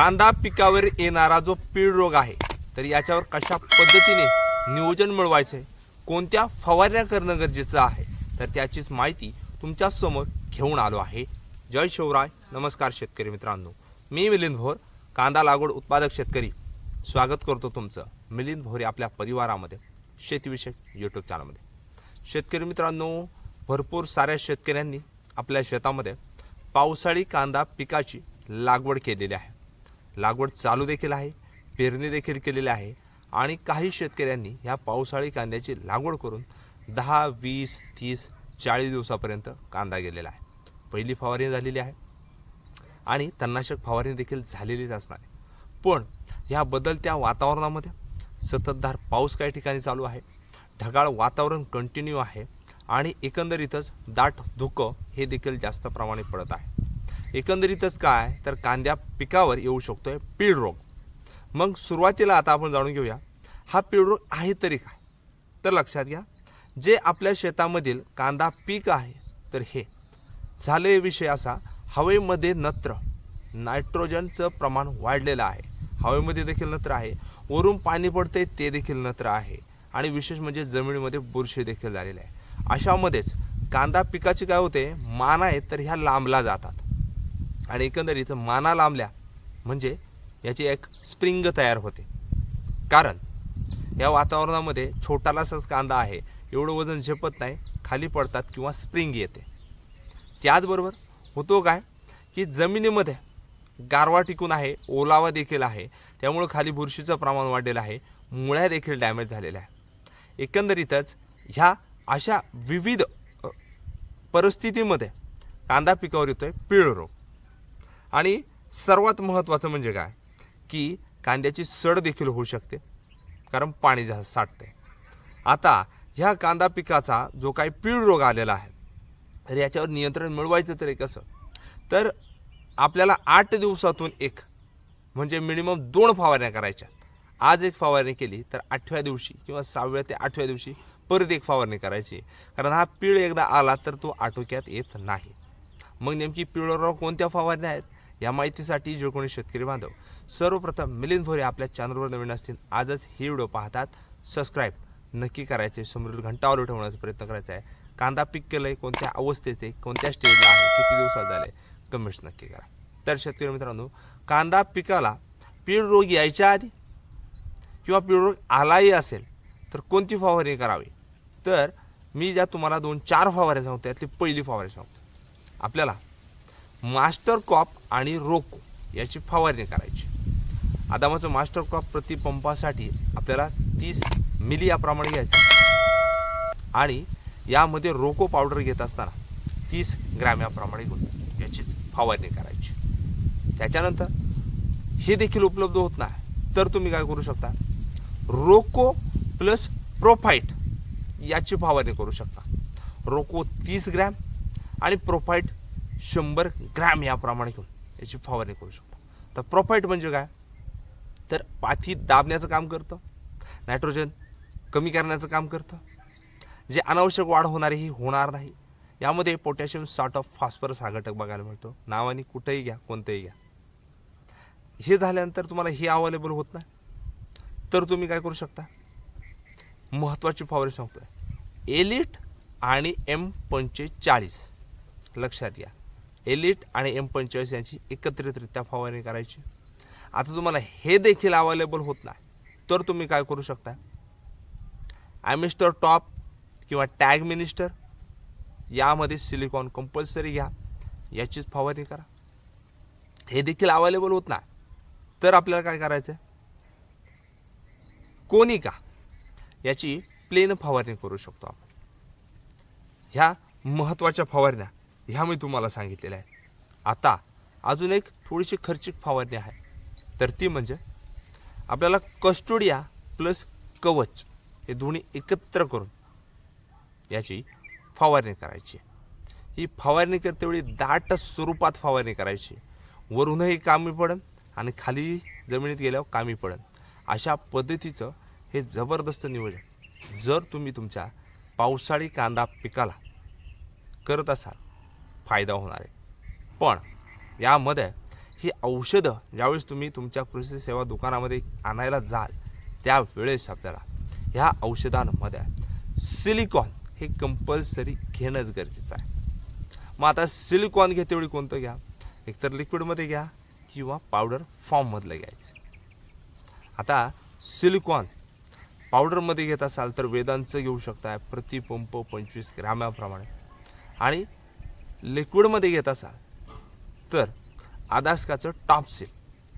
कांदा पिकावर येणारा जो पीळ रोग आहे तर याच्यावर कशा पद्धतीने नियोजन मिळवायचं आहे कोणत्या फवारण्या करणं गरजेचं आहे तर त्याचीच माहिती तुमच्यासमोर घेऊन आलो आहे. जय शिवराय. नमस्कार शेतकरी मित्रांनो. मी मिलिंद भोर कांदा लागवड उत्पादक शेतकरी. स्वागत करतो तुमचं मिलिंद भोर आपल्या परिवारामध्ये शेतीविषयक यूट्यूब चॅनलमध्ये शेतकरी मित्रांनो भरपूर साऱ्या शेतकऱ्यांनी आपल्या शेतामध्ये पावसाळी कांदा पिकाची लागवड केलेली आहे. लागवड चालू देखील आहे पेरणी देखील केलेली आहे आणि काही शेतकऱ्यांनी ह्या पावसाळी कांद्याची लागवड करून दहा वीस तीस चाळीस दिवसापर्यंत कांदा गेलेला आहे. पहिली फवारणी झालेली आहे आणि तणनाशक फवारणी देखील झालेलीच असणार आहे. पण ह्या बदलत्या वातावरणामध्ये सततधार पाऊस काही ठिकाणी चालू आहे ढगाळ वातावरण कंटिन्यू आहे आणि एकंदरीतच दाट धुकं हे देखील जास्त प्रमाणे पडत आहे. एकंदरीतच काय तर कांद्या पिकावर येऊ शकतोय पीळ रोग. मग सुरुवातीला आता आपण जाणून घेऊया हा पीळ रोग आहे तरी काय? तर लक्षात घ्या जे आपल्या शेतामधील कांदा पीक आहे तर हे झाले विषय असा हवेमध्ये नत्र नायट्रोजनचं प्रमाण वाढलेलं आहे. हवेमध्ये देखील नत्र आहे वरून पाणी पडते ते देखील नत्र आहे. आणि विशेष म्हणजे जमिनीमध्ये बुरशी देखील झालेली आहे. अशामध्येच कांदा पिकाची काय होते माना आहेत तर ह्या लांबला जातात. आणि एकंदरीत माना लांबल्या म्हणजे याची एक स्प्रिंग तयार होते. कारण या वातावरणामध्ये छोटालासाच कांदा आहे. एवढं वजन झेपत नाही खाली पडतात किंवा स्प्रिंग येते. त्याचबरोबर होतो काय की जमिनीमध्ये गारवा टिकून आहे ओलावा देखील आहे. त्यामुळं खाली बुरशीचं प्रमाण वाढलेलं आहे. मुळ्या देखील डॅमेज झालेल्या आहे एकंदरीतच ह्या अशा विविध परिस्थितीमध्ये कांदा पिकावर येतो आहे पीळ रोग आणि सर्वात महत्त्वाचं म्हणजे काय? की कांद्याची सड देखील होऊ शकते कारण पाणी जा साठते आता ह्या कांदा पिकाचा जो काही पीळ रोग आलेला आहे तर याच्यावर नियंत्रण मिळवायचं तरी कसं? तर आपल्याला आठ दिवसातून एक म्हणजे मिनिमम दोन फवारण्या करायच्या. आज एक फवारणी केली तर आठव्या दिवशी किंवा सहाव्या ते आठव्या दिवशी परत एक फवारणी करायची. कारण हा पीळ एकदा आला तर तो आटोक्यात येत नाही. मग नेमकी पिवळावर कोणत्या फवारण्या आहेत? या माहितीसाठी जे कोणी शेतकरी बांधव सर्वप्रथम मिलिंद भोरे आपल्या चॅनलवर नवीन असतील आजच ही व्हिडिओ पाहतात. सबस्क्राईब नक्की करायचे समोरील घंटावर ठेवण्याचा प्रयत्न करायचा आहे. कांदा पीक केलं आहे कोणत्या अवस्थेत आहे कोणत्या स्टेजला आहे किती दिवसात झाले कमेंट्स नक्की करा. तर शेतकरी मित्रांनो कांदा पिकाला पीळ रोग यायच्या आधी किंवा पीळ रोग आलाही असेल तर कोणती फवारणी करावी? तर मी ज्या तुम्हाला दोन चार फवारे सांगतो त्यातली पहिली फवारणी सांगतो आपल्याला मास्टर कॉप आणि रोको याची फवारणी करायची. आदामाचं मास्टर कॉप प्रतिपंपासाठी आपल्याला तीस मिली याप्रमाणे घ्यायचं आणि यामध्ये रोको पावडर घेत असताना तीस ग्रॅम याप्रमाणे घेऊन याची फवारणी करायची. त्याच्यानंतर हे देखील उपलब्ध होत नाही. तर तुम्ही काय करू शकता? रोको प्लस प्रोफाईट याची फवारणी करू शकता. रोको तीस ग्रॅम आणि प्रोफाईट शंभर ग्रॅम याप्रमाणे घेऊन याची फवारणी करू शकतो. तर प्रोफाईट म्हणजे काय? तर पाथी दाबण्याचं काम करतं नायट्रोजन कमी करण्याचं काम करतं. जे अनावश्यक वाढ होणारी ही होणार नाही. यामध्ये पोटॅशियम सॉर्ट ऑफ फॉस्फरस हा घटक बघायला मिळतो. नावाने कुठेही घ्या कोणतंही घ्या. हे झाल्यानंतर तुम्हाला हे अवेलेबल होत नाही. तर तुम्ही काय करू शकता? महत्त्वाची फवारणी सांगतोय. एलिट आणि एम पंचेचाळीस. लक्षात घ्या. एलिट आणि एम पंचेचाळीस यांची एकत्रितरित्या फवारणी करायची. आता तुम्हाला हे देखील अवेलेबल होत नाही. तर तुम्ही काय करू शकता? ॲमिस्टर टॉप किंवा टॅग मिनिस्टर यामध्ये सिलिकॉन कंपल्सरी घ्या याचीच फवारणी करा. हे देखील अवेलेबल होत नाही. तर आपल्याला काय करायचं आहे कोनिका याची प्लेन फवारणी करू शकतो आपण. ह्या महत्त्वाच्या फवारण्या. ह्या मी तुम्हाला सांगितलेल्या आहेत. आता अजून एक थोडीशी खर्चिक फवारणी आहे. तर ती म्हणजे आपल्याला कस्टोडिया प्लस कवच हे दोन्ही एकत्र करून याची फवारणी करायची ही फवारणी करते वेळी दाट स्वरूपात फवारणी करायची वरूनही कामी पडन आणि खाली जमिनीत गेल्यावर कामी पडन. अशा पद्धतीचं हे जबरदस्त नियोजन. जर तुम्ही तुमच्या पावसाळी कांदा पिकाला करत असाल फायदा होणार आहे. पण यामध्ये ही औषधं ज्यावेळेस तुम्ही तुमच्या कृषी सेवा दुकानामध्ये आणायला जाल त्यावेळेस आपल्याला ह्या औषधांमध्ये सिलिकॉन हे कंपल्सरी घेणंच गरजेचं आहे. मग आता सिलिकॉन घेतेवेळी कोणतं घ्या? एकतर लिक्विडमध्ये घ्या किंवा पावडर फॉर्ममधलं घ्यायचं. आता सिलिकॉन पावडरमध्ये घेत असाल तर वेदांचं घेऊ शकताय प्रतिपंप पंचवीस ग्रॅमाप्रमाणे. आणि लिक्विडमध्ये घेत असाल तर आदास्काचं टॉपसेल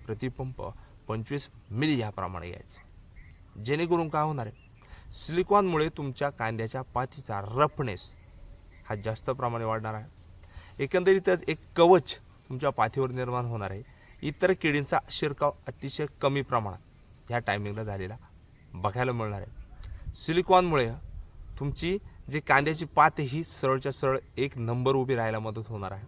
प्रतिपंप पंचवीस मिली याप्रमाणे घ्यायचं. जेणेकरून काय होणार आहे? सिलिकॉनमुळे तुमच्या कांद्याच्या पातीचा रफनेस हा जास्त प्रमाणे वाढणार आहे. एकंदरीतच एक कवच तुमच्या पाथीवर निर्माण होणार आहे. इतर किडींचा शिरकाव अतिशय कमी प्रमाणात ह्या टायमिंगला झालेला बघायला मिळणार आहे. सिलिकॉनमुळे तुमची जे कांद्याची पात ही सरळच्या सरळ एक नंबर उभी राहायला मदत होणार आहे.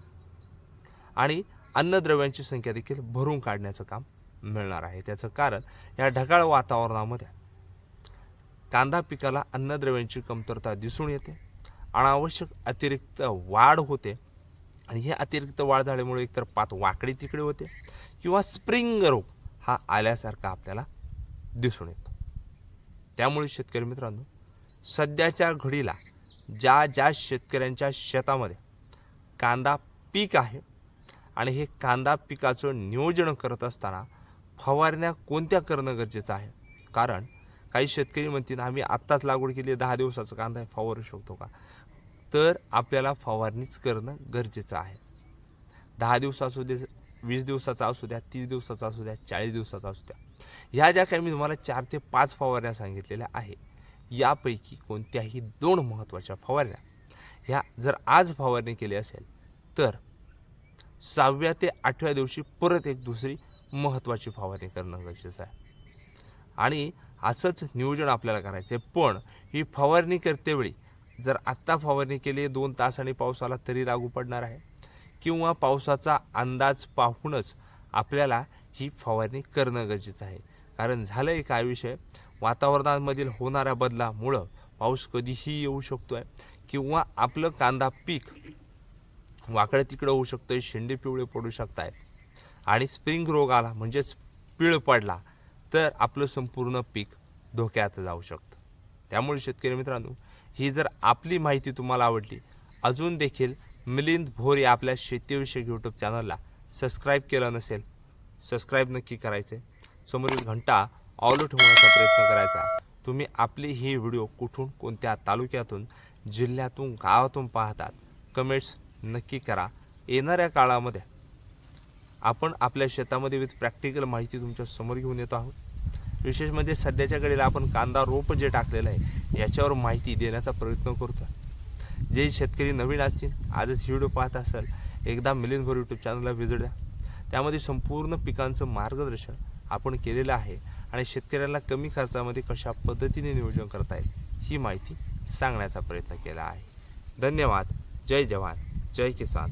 आणि अन्नद्रव्यांची संख्या देखील भरून काढण्याचं काम मिळणार आहे. त्याचं कारण या ढगाळ वातावरणामध्ये कांदा पिकाला अन्नद्रव्यांची कमतरता दिसून येते. अनावश्यक अतिरिक्त वाढ होते. आणि हे अतिरिक्त वाढ झाल्यामुळे एकतर पात वाकडी तिकडे होते किंवा स्प्रिंग रोग हा आल्यासारखा आपल्याला दिसून येतो. त्यामुळे शेतकरी मित्रांनो सध्याच्या घडीला ज्या ज्या शेतकऱ्यांच्या शेतामध्ये कांदा पीक आहे आणि हे कांदा पिकाचं नियोजन करत असताना फवारण्या कोणत्या करणं गरजेचं आहे? कारण काही शेतकरी म्हणतील आम्ही आत्ताच लागवड केली दहा दिवसाचा कांदा फवारू शकतो का? तर आपल्याला फवारणीच करणं गरजेचं आहे. दहा दिवस असू दे वीस दिवसाचा असू द्या तीस दिवसाचा असू द्या चाळीस दिवसाचा असू द्या. ह्या ज्या काही मी तुम्हाला चार ते पाच फवारण्या सांगितलेल्या आहे यापैकी कोणत्याही दोन महत्त्वाच्या फवारण्या. ह्या जर आज फवारणी केली असेल तर सहाव्या ते आठव्या दिवशी परत एक दुसरी महत्त्वाची फवारणी करणं गरजेचं आहे. आणि असंच नियोजन आपल्याला करायचं आहे पण ही फवारणी करतेवेळी जर आत्ता फवारणी केली दोन तास पाऊस आला तरी लागू पडणार आहे. किंवा पावसाचा अंदाज पाहूनच आपल्याला ही फवारणी करणं गरजेचं आहे. कारण झालं आहे काय विषय वातावरणामधील होणाऱ्या बदलामुळं पाऊस कधीही येऊ शकतो आहे किंवा आपलं कांदा पीक वाकडं तिकडं होऊ शकतं शेंडे पिवळे पडू शकत आहेत आणि स्प्रिंग रोग आला म्हणजेच पिळ पडला तर आपलं संपूर्ण पीक धोक्यात जाऊ शकतं. त्यामुळे शेतकरी मित्रांनो ही जर आपली माहिती तुम्हाला आवडली अजून देखील मिलिंद भोर या आपल्या शेतीविषयक यूट्यूब चॅनलला सबस्क्राईब केलं नसेल सबस्क्राईब नक्की करायचे समोरील घंटा ऑल ठेवण्याचा प्रयत्न करायचा. तुम्ही आपली ही व्हिडिओ कुठून कोणत्या तालुक्यातून जिल्ह्यातून गावातून पाहतात कमेंट्स नक्की करा. येणाऱ्या काळामध्ये आपण आपल्या शेतामध्ये विथ प्रॅक्टिकल माहिती तुमच्यासमोर घेऊन येतो आहोत. विशेष म्हणजे सध्याच्या घडीला आपण कांदा रोप जे टाकलेलं आहे याच्यावर माहिती देण्याचा प्रयत्न करतो जे शेतकरी नवीन असतील आजच व्हिडिओ पाहत असाल एकदा मिलिंद भर यूट्यूब चॅनलला व्हिजिट द्या. त्यामध्ये संपूर्ण पिकांचं मार्गदर्शन आपण केलेलं आहे. आणि शेतकऱ्याला कमी खर्चामध्ये कशा पद्धतीने नियोजन करता येईल ही माहिती सांगण्याचा प्रयत्न केला आहे. धन्यवाद. जय जवान. जय किसान.